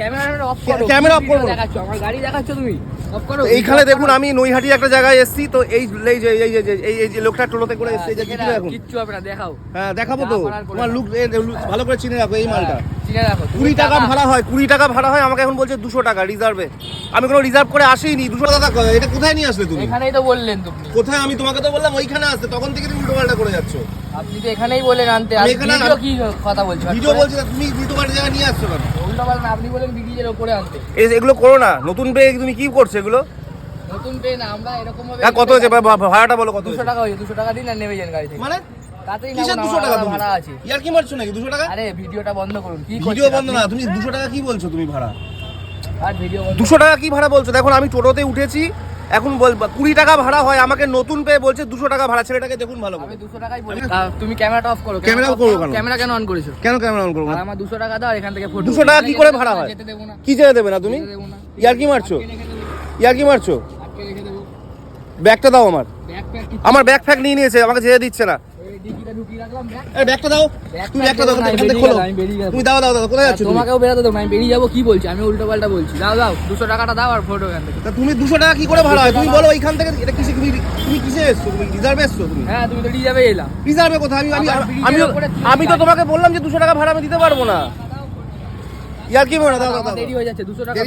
Camera off করো। Camera off করব। দেখাচ্ছ আমার গাড়ি দেখাচ্ছ তুমি। এইখানে দেখুন আমি নৈহাটি একটা জায়গায় এসেছি তো এই এই যে এই যে এই এই যে লোকটা টোলোতে করে এসেছে যে কিছু এখন কিচ্ছু হবে না দেখাও। হ্যাঁ দেখাবো তো। যা করার করে তোমার লুক ভালো করে চিনে রাখো এই মালটা। চিনে রাখো কুড়ি টাকা ভাড়া হয় কুড়ি টাকা ভাড়া হয় আমাকে এখন বলছে দুশো টাকা রিজার্ভে আমি কোনো রিজার্ভ করে আসিনি দুশো টাকা এটা কোথায় নিয়ে আসলে তুমি? এখানেই তো বললেন তুমি কোথায়? আমি তোমাকে তো বললাম ওইখানে আসতে তখন থেকে তুমি উল্টো পাল্টা করে যাচ্ছ। আপনি তো এখানেই বললেন আনতে। আর আমি ভিডিও কি কথা বলছো? ভিডিও বলছি তুমি জায়গায় নিয়ে আসছো কেন? উল্টো না, আপনি বলেন ব্রিজের ওপরে আনতে। এগুলো করো না নতুন পেয়ে তুমি কি করছ এগুলো? নতুন ট্রেন আমরা এরকম ভাবে হ্যাঁ কত হয়েছে? ভাড়াটা বলো কত দুশো হয়েছে? টাকা হয়েছে দুশো টাকা দিন আর নেমে যান গাড়ি থেকে। মানে? দুশো টাকা কি মারছো নাকি দুশো টাকা? আরে ভিডিওটা বন্ধ করুন ভিডিও বন্ধ না তুমি দুশো টাকা কি বলছো তুমি ভাড়া? আর ভিডিও দুশো টাকা কি ভাড়া বলছো? দেখো আমি টোটোতে উঠেছি এখন বল কুড়ি টাকা ভাড়া হয় আমাকে নতুন পেয়ে বলছে দুশো টাকা ভাড়া ছেলেটাকে দেখুন ভালো আমি করে। দুশো টাকাই বলি। তুমি ক্যামেরাটা অফ করো ক্যামেরা করো কেন? ক্যামেরা কেন অন করেছ? কেন ক্যামেরা অন করব? আমার দুশো টাকা দাও এখান থেকে দুশো 200 টাকা কি করে ভাড়া হয়? যেতে কি ছেড়ে দেবে না তুমি? যেতে ইয়ার কি মারছো? ইয়ার কি মারছো? ব্যাগটা দাও আমার। আমার ব্যাগ ফ্যাগ নিয়ে নিয়েছে আমাকে ছেড়ে দিচ্ছে না। ব্যাগটা দাও। তুমি ব্যাগটা দাও খোলো। তুমি দাও দাও দাও কোথায় যাচ্ছ তোমাকেও বেরোতে দেবো আমি বেরিয়ে যাব কি বলছি? আমি উল্টো পাল্টা বলছি। দাও দাও দুশো টাকাটা দাও আর ফটো এখান থেকে। তুমি দুশো টাকা কি করে ভাড়া হয়? তুমি বলো ওইখান থেকে এটা কিসে তুমি তুমি কিসে এসছো? তুমি রিজার্ভে এসছো তুমি? হ্যাঁ তুমি তো রিজার্ভে এলাম। রিজার্ভে কোথায়? আমি তো তোমাকে বললাম যে দুশো টাকা ভাড়া আমি দিতে পারব না। ইয়ার কি মনে দাও দাও দেরি হয়ে যাচ্ছে টাকা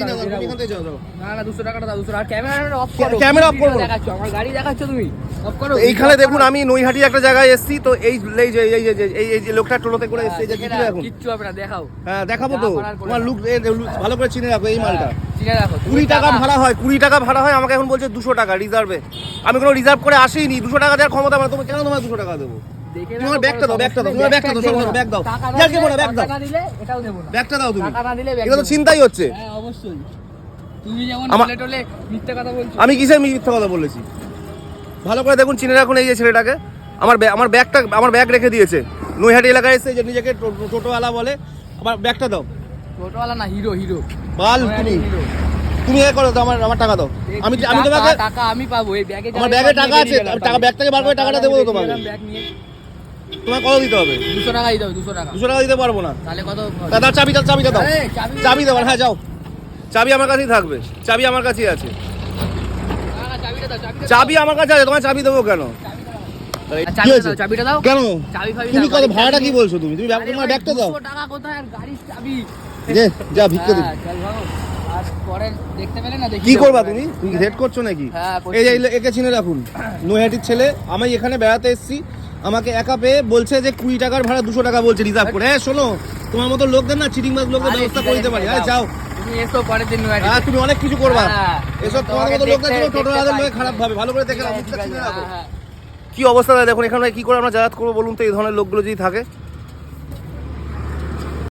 দাও, না না টাকাটা দাও আর ক্যামেরা অফ করো ক্যামেরা। দেখাচ্ছ আমার গাড়ি দেখাচ্ছ তুমি? অফ এইখানে দেখুন আমি নৈহাটি একটা জায়গায় এসেছি তো এই এই যে এই যে এই এই যে লোকটা টোলোতে করে এসেছে যে দেখে কিছু এখন কিচ্ছু হবে না দেখাও। হ্যাঁ দেখাবো তো। তোমার লুক ভালো করে চিনে রাখো এই মালটা। চিনে রাখো কুড়ি টাকা ভাড়া হয় কুড়ি টাকা ভাড়া হয় আমাকে এখন বলছে দুশো টাকা রিজার্ভে আমি কোনো রিজার্ভ করে আসিনি দুশো টাকা দেওয়ার ক্ষমতা আমার তোমার কেন তোমার দুশো টাকা দেবো? তোমার ব্যাগটা দাও, ব্যাগটা দাও, তোমার দাও, ব্যাগ দাও। বলো, ব্যাগ দাও। দাও তুমি। এগুলো তো চিন্তাই হচ্ছে। হ্যাঁ অবশ্যই। তুমি যেমন টলে টলে মিথ্যে কথা বলছো। আমি কিসের মিথ্যা কথা বলেছি? ভালো করে দেখুন চিনে রাখুন এই যে ছেলেটাকে। আমার আমার ব্যাগটা আমার ব্যাগ রেখে দিয়েছে। নৈহাটি এলাকায় এসে যে নিজেকে টোটোওয়ালা বলে আমার ব্যাগটা দাও। টোটোওয়ালা না হিরো হিরো। বাল তুমি। তুমি এ করো আমার আমার টাকা দাও। আমি আমি তোমাকে টাকা আমি পাবো এই ব্যাগে আমার ব্যাগে টাকা আছে, টাকা- ব্যাগ থেকে বার করে টাকাটা দেবো তো তোমাকে। ব্যাগ নিয়ে। তোমার কত দিতে হবে। দুশো টাকা দিতে হবে দুশো টাকা। দুশো টাকা দিতে পারব না। তাহলে কত? দাদা চাবি দাও চাবিটা দাও। চাবি চাবি দাও। হ্যাঁ যাও। চাবি আমার কাছেই থাকবে। চাবি আমার কাছেই আছে না, না, চাবিটা দাও চাবিটা দাও। চাবি আমার কাছে আছে তোমার চাবি দেবো কেন? তাহলে আর কি চাবিটা হয়েছে? দাও, চাবিটা দাও। কেন? তুমি কত ভাড়াটা কি বলছো তুমি? তুমি তোমার ব্যাগটা দাও। 200 টাকা কোথায় আর গাড়ির চাবি? যে যা ভিক্ষা দিবি। চল ভাগো। আর পরে দেখতে পেলে না দেখি কি করবা তুমি? তুমি হেড করছ নাকি? এই যে একে চিনে রাখুন। নৈহাটির ছেলে আমি এখানে বেড়াতে এসেছি। আমাকে একা পেয়ে বলছে যে কুড়ি টাকার ভাড়া দুশো টাকা বলছে রিজার্ভ করে। হ্যাঁ শোনো তোমার মতো লোকদের না চিটিং বাজ লোকদের ব্যবস্থা করে দিতে পারি। হ্যাঁ যাও। তুমি এসো পরের দিন হ্যাঁ তুমি অনেক কিছু করবা। হ্যাঁ, এসব তোমার মতো লোক খারাপ ভাবে ভালো করে দেখে রাখো হ্যাঁ। কি অবস্থা? দেখুন এখানে কি করে আমরা যাতায়াত করব বলুন তো এই ধরনের লোকগুলো যদি থাকে।